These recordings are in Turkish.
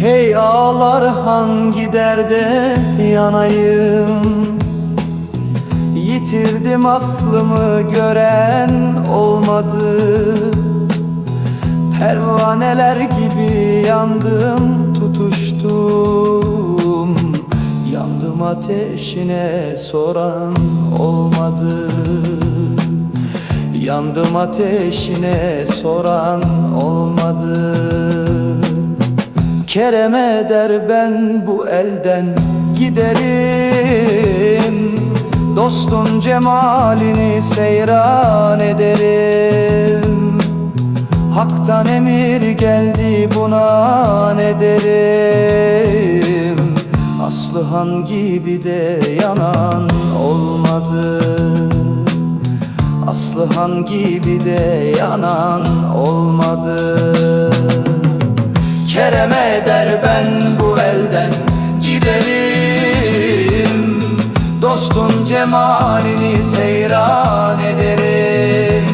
Dağlar hangi derde yanayım? Yitirdim aslımı gören olmadı. Pervaneler gibi yandım tutuştum. Yandım ateşine soran olmadı. Yandım ateşine soran olmadı Kerem eder ben bu elden giderim. Dostun cemalini seyran ederim. Hak'tan emir geldi buna ne derim? Aslıhan gibi de yanan olmadı. Aslıhan gibi de yanan olmadı Kerem eder ben bu elden giderim. Dostun cemalini seyran ederim.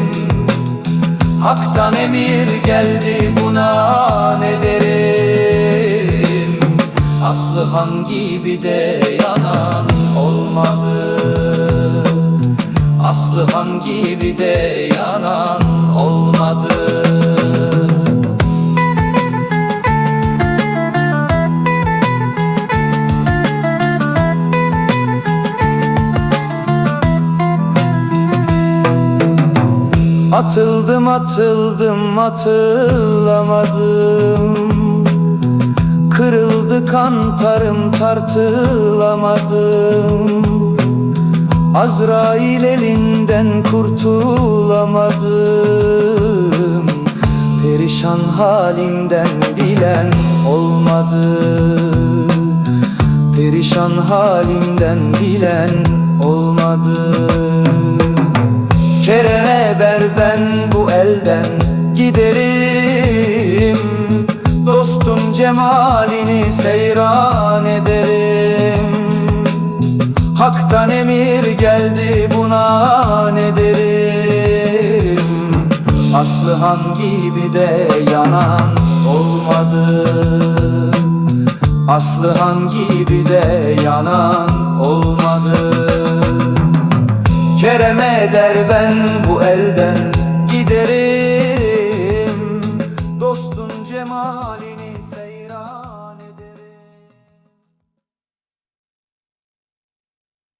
Hak'tan emir geldi buna ne derim? Aslıhan gibi de yanan olmadı? Aslıhan gibi de yanan Atıldım atıldım atılamadım Kırıldı kantarım tartılamadım. Azrail elinden kurtulamadım. Perişan halimden bilen olmadı. Perişan halimden bilen olmadı Kerem'e ber ben bu elden giderim. Dostun cemalini seyran ederim. Hak'tan emir geldi buna ne derim? Aslıhan gibi de yanan olmadı? Aslıhan gibi de yanan olmadı Kerem eder ben bu elden. Giderim